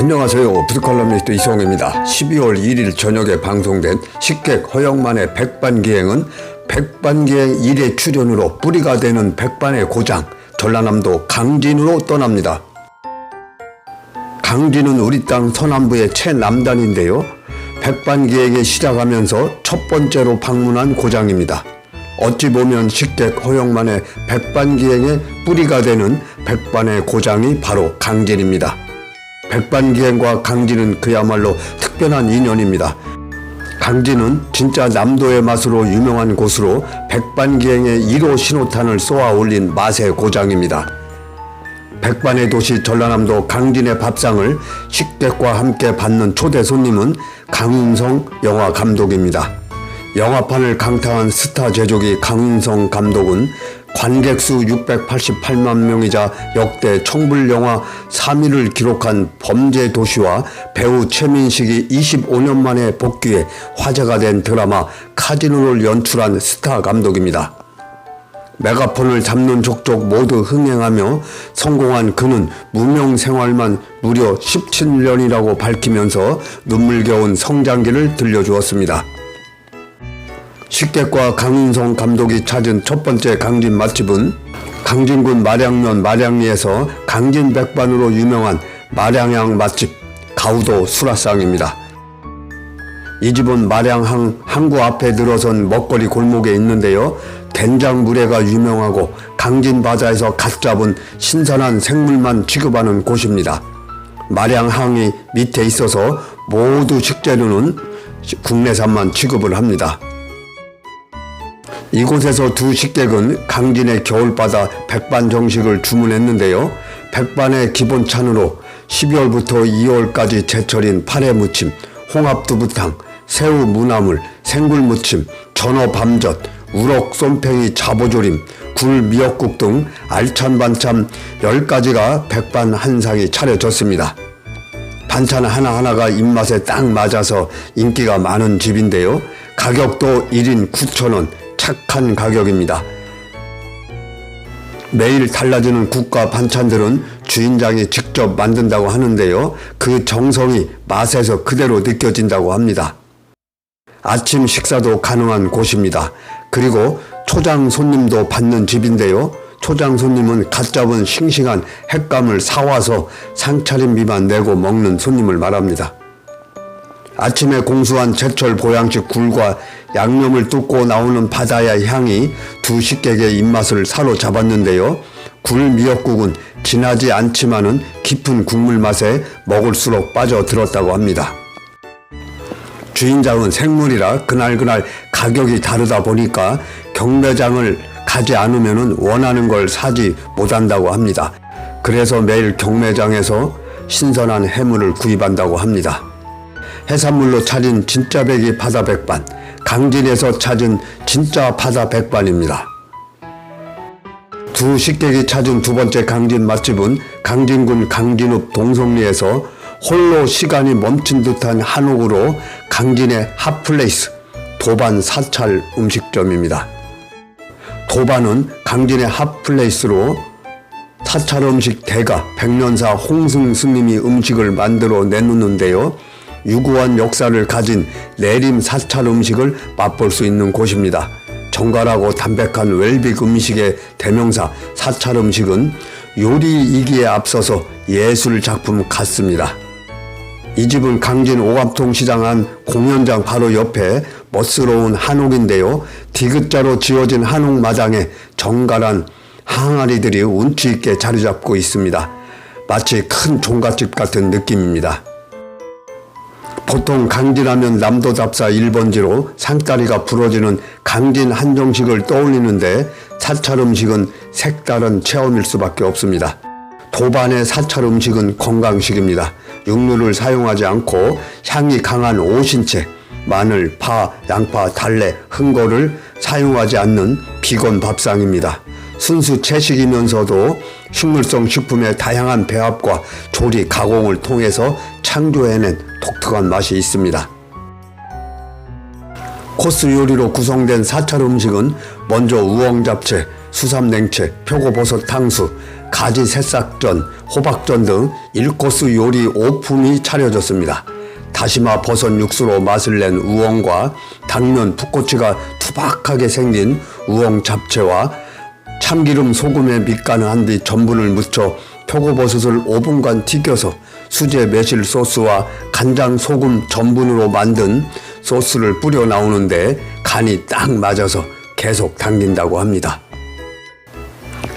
안녕하세요. 부두칼럼니스트 이성입니다. 12월 1일 저녁에 방송된 식객 허영만의 백반기행은 백반기행 1회 출연으로 뿌리가 되는 백반의 고장 전라남도 강진으로 떠납니다. 강진은 우리 땅 서남부의 최남단인데요. 백반기행에 시작하면서 첫 번째로 방문한 고장입니다. 어찌 보면 식객 허영만의 백반기행의 뿌리가 되는 백반의 고장이 바로 강진입니다. 백반기행과 강진은 그야말로 특별한 인연입니다. 강진은 진짜 남도의 맛으로 유명한 곳으로 백반기행의 1호 신호탄을 쏘아 올린 맛의 고장입니다. 백반의 도시 전라남도 강진의 밥상을 식객과 함께 받는 초대 손님은 강윤성 영화 감독입니다. 영화판을 강타한 스타 제조기 강윤성 감독은 관객 수 688만 명이자 역대 청불 영화 3위를 기록한 범죄 도시와 배우 최민식이 25년 만에 복귀해 화제가 된 드라마 카지노를 연출한 스타 감독입니다. 메가폰을 잡는 족족 모두 흥행하며 성공한 그는 무명 생활만 무려 17년이라고 밝히면서 눈물겨운 성장기를 들려주었습니다. 식객과 강윤성 감독이 찾은 첫 번째 강진 맛집은 강진군 마량면 마량리에서 강진 백반으로 유명한 마량양 맛집 가우도 수라상입니다. 이 집은 마량항 항구 앞에 들어선 먹거리 골목에 있는데요. 된장 물회가 유명하고 강진 바다에서 갓 잡은 신선한 생물만 취급하는 곳입니다. 마량항이 밑에 있어서 모두 식재료는 국내산만 취급을 합니다. 이곳에서 두 식객은 강진의 겨울바다 백반 정식을 주문했는데요. 백반의 기본 찬으로 12월부터 2월까지 제철인 파래 무침, 홍합두부탕, 새우 무나물, 생굴 무침, 전어 밤젓, 우럭 쏨팽이 잡어조림, 굴 미역국 등 알찬 반찬 10가지가 백반 한 상이 차려졌습니다. 반찬 하나하나가 입맛에 딱 맞아서 인기가 많은 집인데요. 가격도 1인 9,000원, 착한 가격입니다. 매일 달라지는 국과 반찬들은 주인장이 직접 만든다고 하는데요. 그 정성이 맛에서 그대로 느껴진다고 합니다. 아침 식사도 가능한 곳입니다. 그리고 초장 손님도 받는 집인데요. 초장 손님은 갓 잡은 싱싱한 횟감을 사와서 상차림비만 내고 먹는 손님을 말합니다. 아침에 공수한 제철 보양식 굴과 양념을 뚫고 나오는 바다의 향이 두 식객의 입맛을 사로잡았는데요. 굴 미역국은 진하지 않지만은 깊은 국물 맛에 먹을수록 빠져들었다고 합니다. 주인장은 생물이라 그날그날 가격이 다르다 보니까 경매장을 가지 않으면 원하는 걸 사지 못한다고 합니다. 그래서 매일 경매장에서 신선한 해물을 구입한다고 합니다. 해산물로 차린 진짜 백이 바다 백반, 강진에서 찾은 진짜 바다 백반입니다. 두 식객이 찾은 두 번째 강진 맛집은 강진군 강진읍 동성리에서 홀로 시간이 멈춘 듯한 한옥으로 강진의 핫플레이스 도반 사찰 음식점입니다. 도반은 강진의 핫플레이스로 사찰 음식 대가 백년사 홍승 스님이 음식을 만들어 내놓는데요. 유구한 역사를 가진 내림 사찰 음식을 맛볼 수 있는 곳입니다. 정갈하고 담백한 웰빅 음식의 대명사 사찰 음식은 요리이기에 앞서서 예술 작품 같습니다. 이 집은 강진 오갑통 시장 안 공연장 바로 옆에 멋스러운 한옥인데요. 디귿자로 지어진 한옥 마당에 정갈한 항아리들이 운치 있게 자리 잡고 있습니다. 마치 큰 종갓집 같은 느낌입니다. 보통 강진하면 남도 답사 1번지로 상다리가 부러지는 강진 한정식을 떠올리는데 사찰 음식은 색다른 체험일 수밖에 없습니다. 도반의 사찰 음식은 건강식입니다. 육류를 사용하지 않고 향이 강한 오신채, 마늘, 파, 양파, 달래, 흥거를 사용하지 않는 비건 밥상입니다. 순수 채식이면서도 식물성 식품의 다양한 배합과 조리, 가공을 통해서 창조해낸 독특한 맛이 있습니다. 코스 요리로 구성된 사찰 음식은 먼저 우엉 잡채, 수삼냉채, 표고버섯 탕수, 가지 새싹전, 호박전 등 1코스 요리 5품이 차려졌습니다. 다시마 버섯 육수로 맛을 낸 우엉과 당면 풋고치가 투박하게 생긴 우엉 잡채와 참기름 소금에 밑간한 뒤 전분을 묻혀 표고버섯을 5분간 튀겨서 수제 매실 소스와 간장 소금 전분으로 만든 소스를 뿌려 나오는데 간이 딱 맞아서 계속 당긴다고 합니다.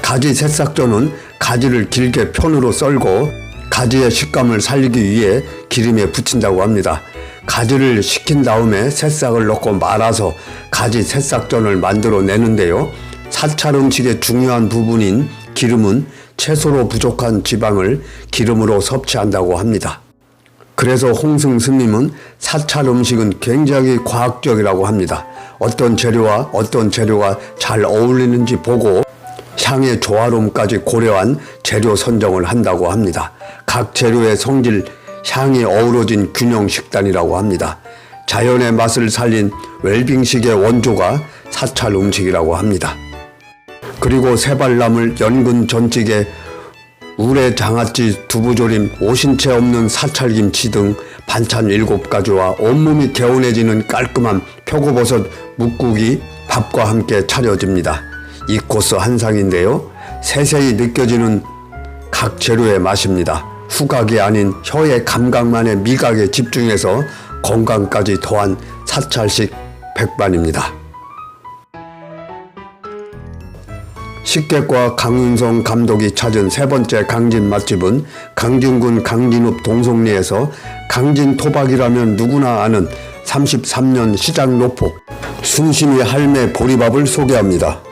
가지 새싹전은 가지를 길게 편으로 썰고 가지의 식감을 살리기 위해 기름에 붙인다고 합니다. 가지를 식힌 다음에 새싹을 넣고 말아서 가지 새싹전을 만들어 내는데요. 사찰 음식의 중요한 부분인 기름은 채소로 부족한 지방을 기름으로 섭취한다고 합니다. 그래서 홍승 스님은 사찰 음식은 굉장히 과학적이라고 합니다. 어떤 재료와 어떤 재료가 잘 어울리는지 보고 향의 조화로움까지 고려한 재료 선정을 한다고 합니다. 각 재료의 성질, 향이 어우러진 균형 식단이라고 합니다. 자연의 맛을 살린 웰빙식의 원조가 사찰 음식이라고 합니다. 그리고 세발나물, 연근 전찌개, 우레 장아찌, 두부조림, 오신채 없는 사찰김치 등 반찬 일곱 가지와 온몸이 개운해지는 깔끔한 표고버섯 묵국이 밥과 함께 차려집니다. 이 코스 한 상인데요. 세세히 느껴지는 각 재료의 맛입니다. 후각이 아닌 혀의 감각만의 미각에 집중해서 건강까지 더한 사찰식 백반입니다. 식객과 강윤성 감독이 찾은 세 번째 강진 맛집은 강진군 강진읍 동성리에서 강진 토박이라면 누구나 아는 33년 시장 노포 순심이 할매 보리밥을 소개합니다.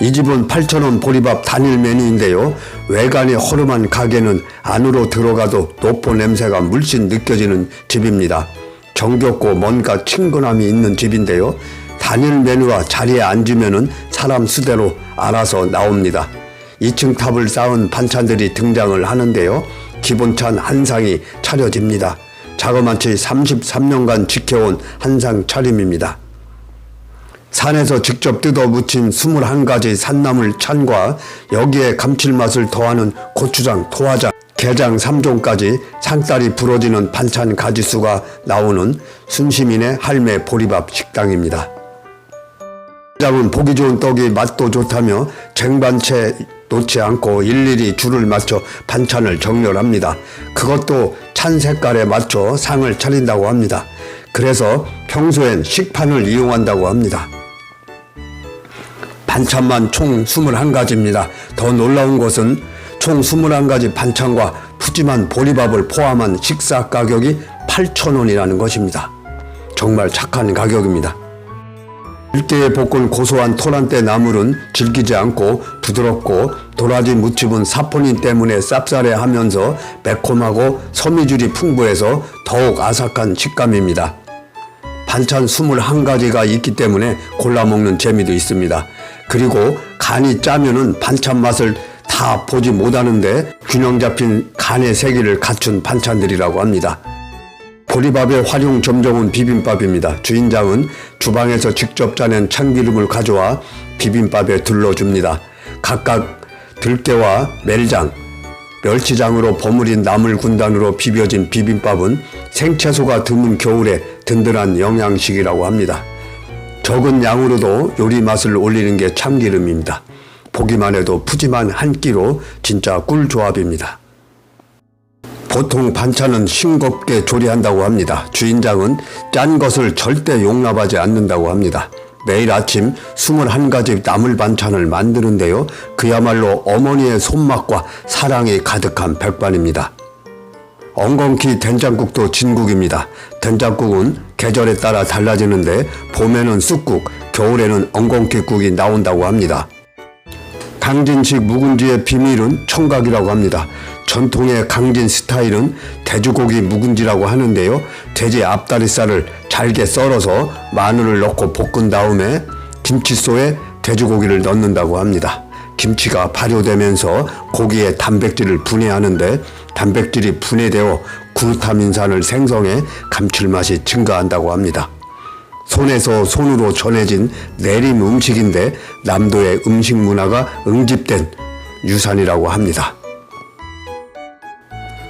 이 집은 8,000원 보리밥 단일 메뉴인데요. 외관이 허름한 가게는 안으로 들어가도 노포 냄새가 물씬 느껴지는 집입니다. 정겹고 뭔가 친근함이 있는 집인데요. 단일 메뉴와 자리에 앉으면은 사람 수대로 알아서 나옵니다. 2층 탑을 쌓은 반찬들이 등장을 하는데요. 기본찬 한상이 차려집니다. 자그마치 33년간 지켜온 한상 차림입니다. 산에서 직접 뜯어 무친 21가지 산나물 찬과 여기에 감칠맛을 더하는 고추장, 토화장, 게장 3종까지 상다리 부러지는 반찬 가지수가 나오는 순시민의 할매 보리밥 식당입니다. 장은 보기 좋은 떡이 맛도 좋다며 쟁반채 놓지 않고 일일이 줄을 맞춰 반찬을 정렬합니다. 그것도 찬 색깔에 맞춰 상을 차린다고 합니다. 그래서 평소엔 식판을 이용한다고 합니다. 반찬만 총 21가지입니다. 더 놀라운 것은 총 21가지 반찬과 푸짐한 보리밥을 포함한 식사 가격이 8,000원이라는 것입니다. 정말 착한 가격입니다. 일대에 볶은 고소한 토란대 나물은 질기지 않고 부드럽고 도라지 무침은 사포닌 때문에 쌉싸래 하면서 매콤하고 섬유질이 풍부해서 더욱 아삭한 식감입니다. 반찬 21가지가 있기 때문에 골라 먹는 재미도 있습니다. 그리고 간이 짜면은 반찬 맛을 다 보지 못하는데 균형 잡힌 간의 세기를 갖춘 반찬들이라고 합니다. 보리밥의 활용 점정은 비빔밥입니다. 주인장은 주방에서 직접 짜낸 참기름을 가져와 비빔밥에 둘러줍니다. 각각 들깨와 멜장, 멸치장으로 버무린 나물 군단으로 비벼진 비빔밥은 생채소가 드문 겨울에 든든한 영양식이라고 합니다. 적은 양으로도 요리 맛을 올리는 게 참기름입니다. 보기만 해도 푸짐한 한 끼로 진짜 꿀 조합입니다. 보통 반찬은 싱겁게 조리한다고 합니다. 주인장은 짠 것을 절대 용납하지 않는다고 합니다. 매일 아침 21가지 나물 반찬을 만드는데요. 그야말로 어머니의 손맛과 사랑이 가득한 백반입니다. 엉겅퀴 된장국도 진국입니다. 된장국은 계절에 따라 달라지는데 봄에는 쑥국, 겨울에는 엉겅퀴국이 나온다고 합니다. 강진식 묵은지의 비밀은 청각이라고 합니다. 전통의 강진 스타일은 돼지고기 묵은지라고 하는데요. 돼지 앞다리살을 잘게 썰어서 마늘을 넣고 볶은 다음에 김치소에 돼지고기를 넣는다고 합니다. 김치가 발효되면서 고기의 단백질을 분해하는데 단백질이 분해되어 글루타민산을 생성해 감칠맛이 증가한다고 합니다. 손에서 손으로 전해진 내림 음식인데 남도의 음식 문화가 응집된 유산이라고 합니다.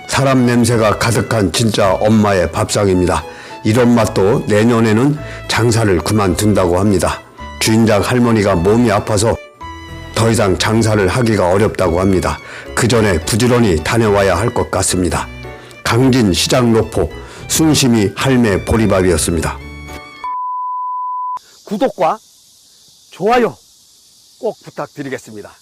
사람 냄새가 가득한 진짜 엄마의 밥상입니다. 이런 맛도 내년에는 장사를 그만둔다고 합니다. 주인장 할머니가 몸이 아파서 더 이상 장사를 하기가 어렵다고 합니다. 그 전에 부지런히 다녀와야 할 것 같습니다. 강진 시장 노포 순심이 할매 보리밥이었습니다. 구독과 좋아요 꼭 부탁드리겠습니다.